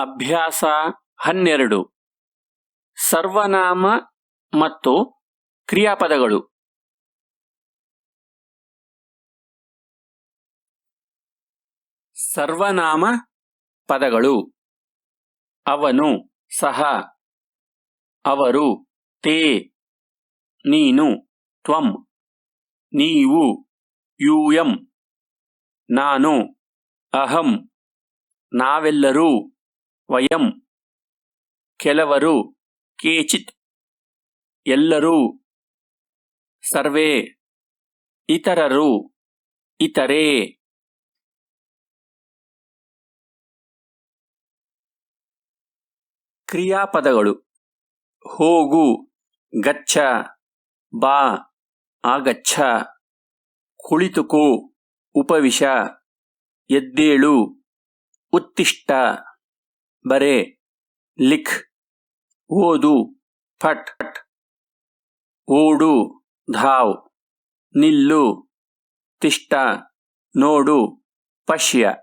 ಅಭ್ಯಾಸ ಹನ್ನೆರಡು. ಸರ್ವನಾಮ ಮತ್ತು ಕ್ರಿಯಾಪದಗಳು. ಸರ್ವನಾಮ ಪದಗಳು. ಅವನು, ಸಹ. ಅವರು, ತೇ. ನೀನು, ತ್ವಂ. ನೀವು, ಯೂಯಂ. ನಾನು, ಅಹಂ. ನಾವೆಲ್ಲರೂ ವಯಂ. ಕೆಲವರು ಕೇಚಿತ್. ಎಲ್ಲರೂ ಸರ್ವೇ. ಇತರರು ಇತರೆ. ಕ್ರಿಯಾಪದಗಳು. ಹೋಗು, ಗಚ್ಚ, ಬಾ, ಆಗಚ್ಚ. ಕುಳಿತುಕೋ, ಉಪವಿಶ, ಎದ್ದೇಳು, ಉತ್ತಿಷ್ಟ. ಬರೆ ಲಿಖ್ ಓದು ಫಟ್ ಓಡು ಧಾವ್ ನಿಲ್ಲು ತಿಷ್ಟ ನೋಡು ಪಶ್ಯ.